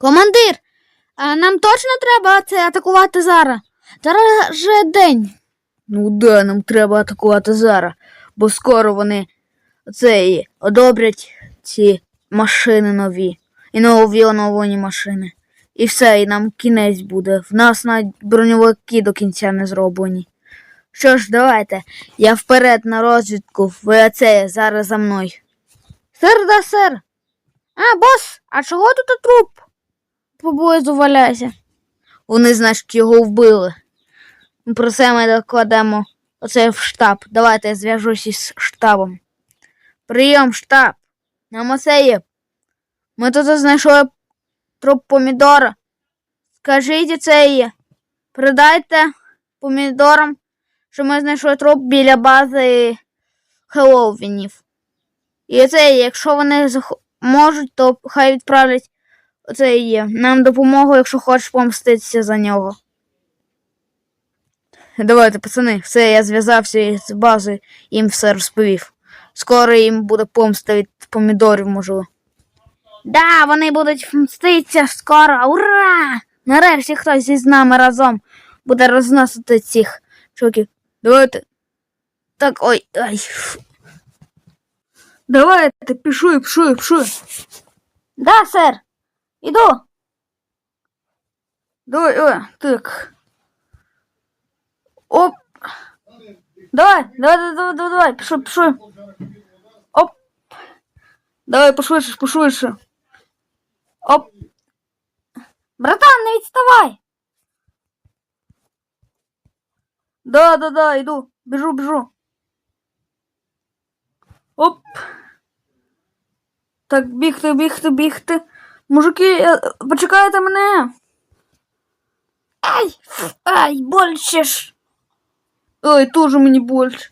Командир, а нам точно треба це атакувати зараз? Зараз же день. Ну да, нам треба атакувати зараз, бо скоро вони цей одобрять ці машини нові. І нові оновлені машини. І все, і нам кінець буде. В нас навіть броньовики до кінця не зроблені. Що ж, давайте. Я вперед на розвідку, ви оце зараз за мною. Сир да сир. А, бос, а чого тут труп поблизу валяється? Вони, значить, його вбили. Про це ми докладемо оце в штаб. Давайте я зв'яжусь із штабом. Прийом, штаб. Нам оце є. Ми тут знайшли труп помідора. Скажіть це є. Передайте помідорам, що ми знайшли труп біля бази Хеллоуінів. І це, якщо вони можуть, то хай відправлять оце є. Нам допомогу, якщо хочеш помститися за нього. Давайте, пацани, все, я зв'язався із базою, їм все розповів. Скоро їм буде помста від помідорів, можливо. Да, вони будуть мститися скоро. Ура! Нарешті хтось із нами разом буде розносити цих чуваків. Давайте. Так, ой, ай. фу. Давайте, пішуй, пішуй, пішуй. Да, сир. Іду. Давай, ой, так. Оп. Давай, давай, давай, давай, давай, пішуй, пішуй. Оп. Давай, пошвидше, пошвидше. Оп. Братан, не відставай. Да, да, да, иду. Бежу, бежу. Оп. Так, бігти, бігти, бігти. Мужики, е, почекайте мене. Ай, ай, больше ж. Ой, тоже мені більше.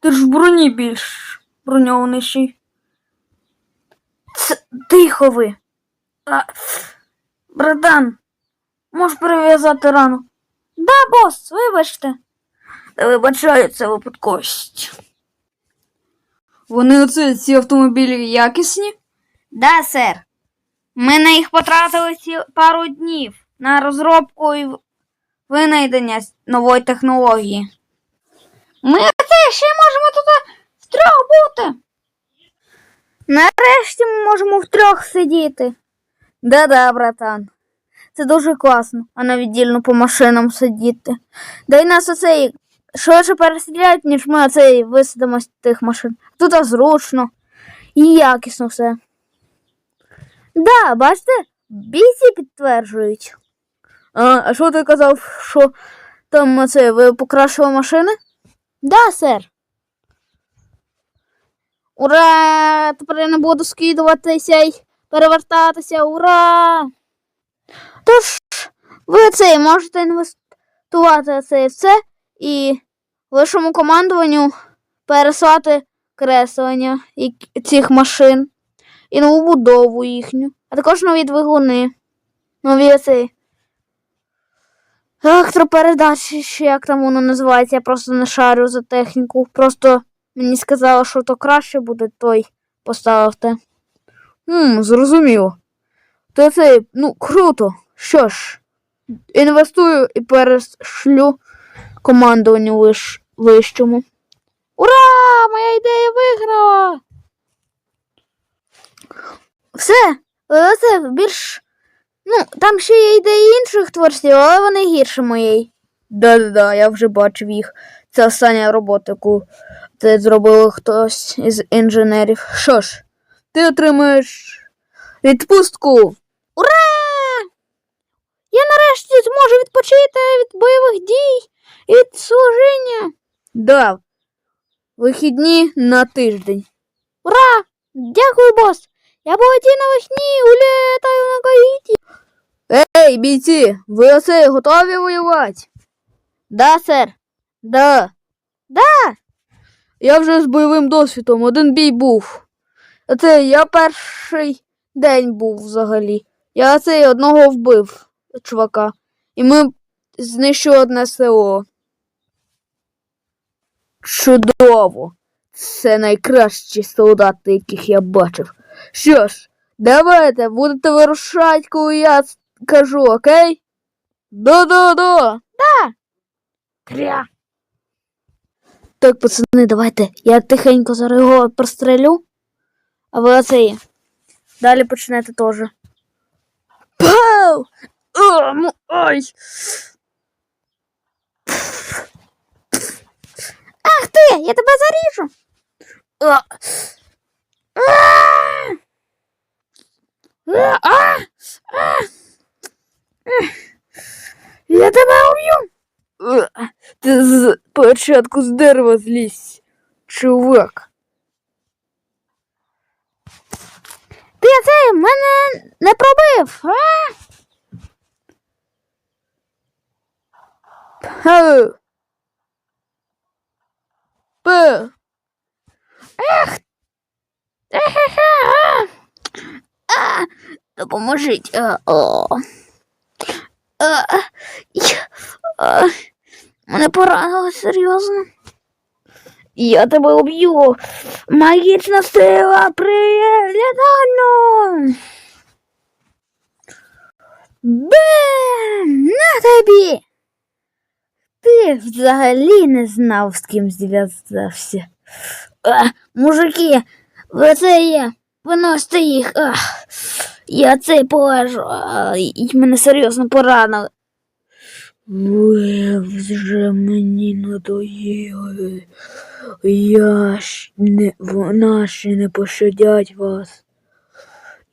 Ти ж в броні більш броньований ще. Тихо ви. А, братан, можеш перев'язати рану? Да, бос, вибачте. Та вибачаю, це випадковість. Вони оце ці автомобілі якісні? Да, сир. Ми на їх потратили пару днів на розробку і винайдення нової технології. Ми це ще можемо тут втрьох бути. Нарешті ми можемо втрьох сидіти. Да-да, братан. Це дуже класно, а не віддільно по машинам сидіти. Да й нас оцей швидше перестріляють, ніж ми оцей висадимо з тих машин. Тут зручно і якісно все. Да, бачите, бійці підтверджують. А, що ти казав, що там оце, ви покращили машини? Да, сер. Ура! Тепер я не буду скидуватися і перевертатися. Ура! Тож, ви це можете інвестувати це все і вашому командуванню переслати креслення цих машин і нову будову їхню, а також нові двигуни, нові цей. Електропередачі, чи як там воно називається, я просто не шарю за техніку. Просто мені сказали, що то краще буде, той поставити. Хм, зрозуміло. То це, ну, круто. Що ж, інвестую і перешлю командуванню вищому. Ура! Моя ідея виграла! Все, це більш. Ну, там ще є ідеї інших творців, але вони гірше моєї. Да-да-да, я вже бачив їх. Це остання робота, яку це зробив хтось із інженерів. Що ж, ти отримаєш відпустку. Ура! Я нарешті зможу відпочити від бойових дій і від служіння. Да. Вихідні на тиждень. Ура! Дякую, бос! Я полетів на вихні, улітаю на Гаїті. Ей, бійці, ви оце готові воювати? Да, сер. Да. Да. Я вже з бойовим досвідом, один бій був. Це я перший день був взагалі. Я цей одного вбив чувака. І ми знищили одне село. Чудово! Це найкращі солдати, яких я бачив. Що ж, Давайте, будете вирушати, коли я с- кажу, окей? Да-да-да. Да. Кря. Так, пацани, давайте. Я тихенько зараз його прострелю. А ви оце є. Далі почнете теж. Пау! О, ну, ой! Ах ти, я тебе заріжу. А! А! А! А! Я тебе уб'ю. А! Ти з початку з дерева злізь, чувак. Ти це мене не пробив. А? Пау. Пау. Ех. Допоможіть. А, о. А, мене серйозно. Я тебе уб'ю. Магічна сила прилітально. Бем! На тобі. Ти взагалі не знав, з ким зв'язався. Мужики, ви це є. Виносьте їх. А, я це полежу. А, мене серйозно поранили. Ви вже мені надоїли. Я ж не, ще не пощадять вас.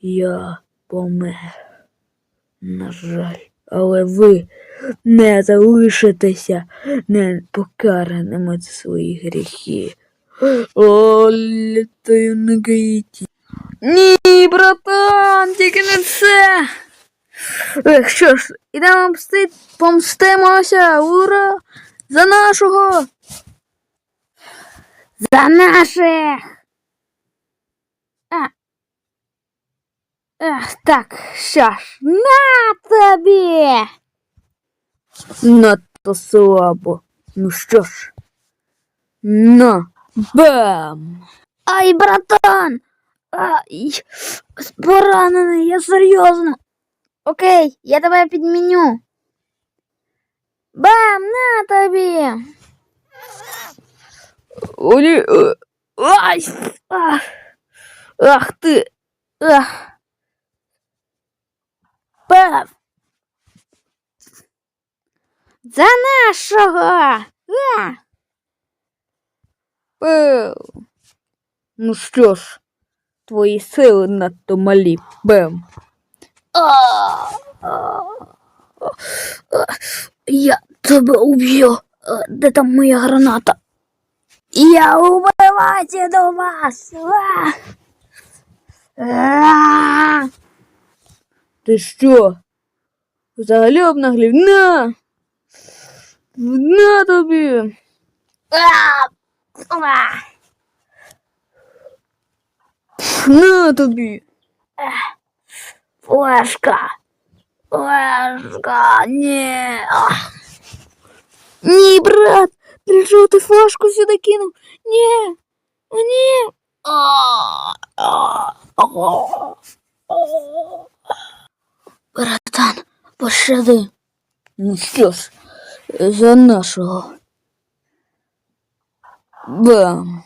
Я помер. На жаль, але ви не залишитеся непокараними за свої гріхи. О, літаю на гаїті. Ні, братан, тільки не це. Ех, що ж, ідемо мсти, помстимося, ура! За нашого! За наших! А. Ех, так, що ж, на тобі! Надто слабо. Ну що ж, на, бам! Ай, братан! Ай, поранений, я серйозно. Окей, я тебе підміню. Бам, на тобі. Олі. е, Ай! Ах, ах ти. Ах. Бам. За нашого. А. Пау. Ну що ж, твої сили надто малі. Бем. Я тебе уб'ю. Е, Де там моя граната? Я убивати до вас. А! А! Ти що? Взагалі обнаглів? На! На тобі! А! А! На тобі! Флешка. Флешка. Ні. Ах. Ні, брат. Для чого ти флешку сюди кинув? Ні. О, ні. А, а, а. Братан, пощади. Ну що ж, за нашого. Бам.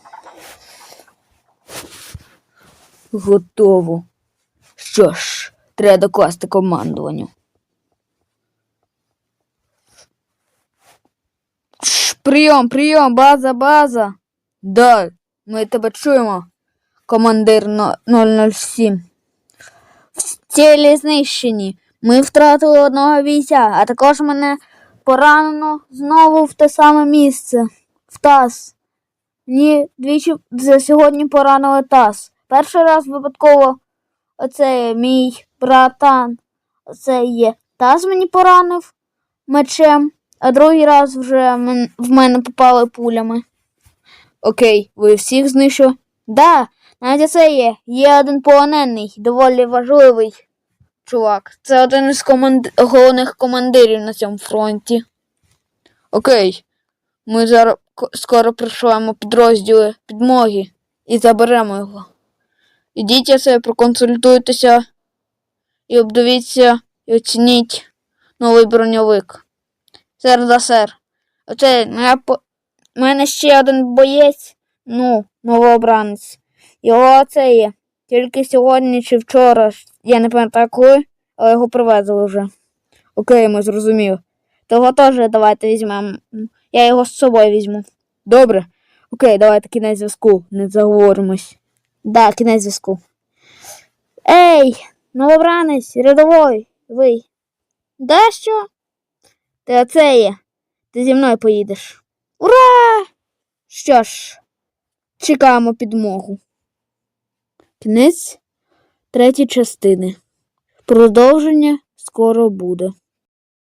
Готово. Що ж, Треба докласти командуванню. Прийом, прийом, база, база. Да, ми тебе чуємо, командир 007. В цілі знищені. Ми втратили одного бійця, а також мене поранено знову в те саме місце. В таз. Ні, двічі за сьогодні поранили таз. Перший раз випадково оце мій братан. Оце є. Таз мені поранив мечем, а другий раз вже в мене попали пулями. Окей, ви всіх знищили? Да, навіть оце є. Є один полонений, доволі важливий чувак. Це один із команд... головних командирів на цьому фронті. Окей. Ми зараз скоро пришлемо підрозділи підмоги і заберемо його. Ідіть оце, проконсультуйтеся і обдивіться і оцініть новий броньовик. Сер да сер. Оце, ну. У мене ще один боєць, ну, новообранець. Його оце є. Тільки сьогодні чи вчора, я не пам'ятаю коли, але його привезли вже. Окей, ми зрозумів. Того теж давайте візьмемо. Я його з собою візьму. Добре. Окей, давайте кінець зв'язку, не заговоримось. Да, кінець зв'язку. Ей, новобранець, рядовий, ви. Дещо? Ти оце є. Ти зі мною поїдеш. Ура! Що ж, чекаємо підмогу. Кінець третьої частини. Продовження скоро буде.